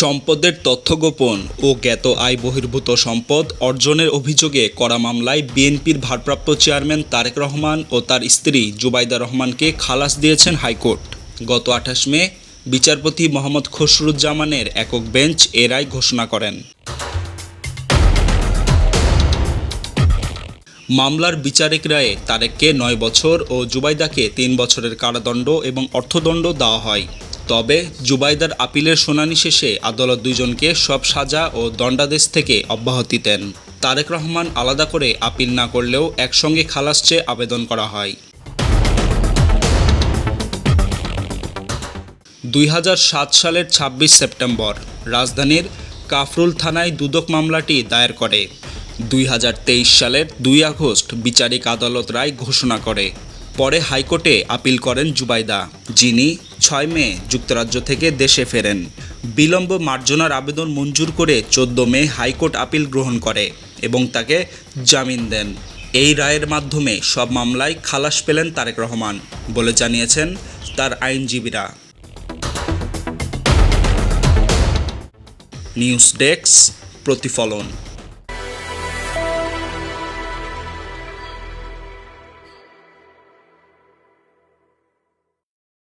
সম্পদের তথ্য গোপন ও জ্ঞাত আয় বহির্ভূত সম্পদ অর্জনের অভিযোগে করা মামলায় বিএনপির ভারপ্রাপ্ত চেয়ারম্যান তারেক রহমান ও তার স্ত্রী জুবাইদা রহমানকে খালাস দিয়েছেন হাইকোর্ট। গত আঠাশ মে, বিচারপতি মোহাম্মদ খসরুজ্জামানের একক বেঞ্চ এ রায় ঘোষণা করেন। মামলার বিচারিক রায়ে তারেককে নয় বছর ও জুবাইদাকে তিন বছরের কারাদণ্ড এবং অর্থদণ্ড দেওয়া হয়। তবে জুবাইদার আপিলের শুনানি শেষে আদালত দুইজনকে সব সাজা ও দণ্ডাদেশ থেকে অব্যাহতি দেন। তারেক রহমান আলাদা করে আপিল না করলেও একসঙ্গে খালাস চেয়ে আবেদন করা হয়। দুই হাজার সাত সালের ২৬ সেপ্টেম্বর, রাজধানীর কাফরুল থানায় দুদক মামলাটি দায়ের করে। দুই হাজার তেইশ সালের দুই আগস্ট বিচারিক আদালত রায় ঘোষণা করে। পরে হাইকোর্টে আপিল করেন জুবাইদা, যিনি ছয় মে যুক্তরাজ্য থেকে দেশে ফেরেন। বিলম্ব মার্জনার আবেদন মঞ্জুর করে চোদ্দ মে হাইকোর্ট আপিল গ্রহণ করে এবং তাকে জামিন দেন। এই রায়ের মাধ্যমে সব মামলায় খালাস পেলেন তারেক রহমান, বলে জানিয়েছেন তার আইনজীবীরা। নিউজ ডেস্ক, প্রতিফলন।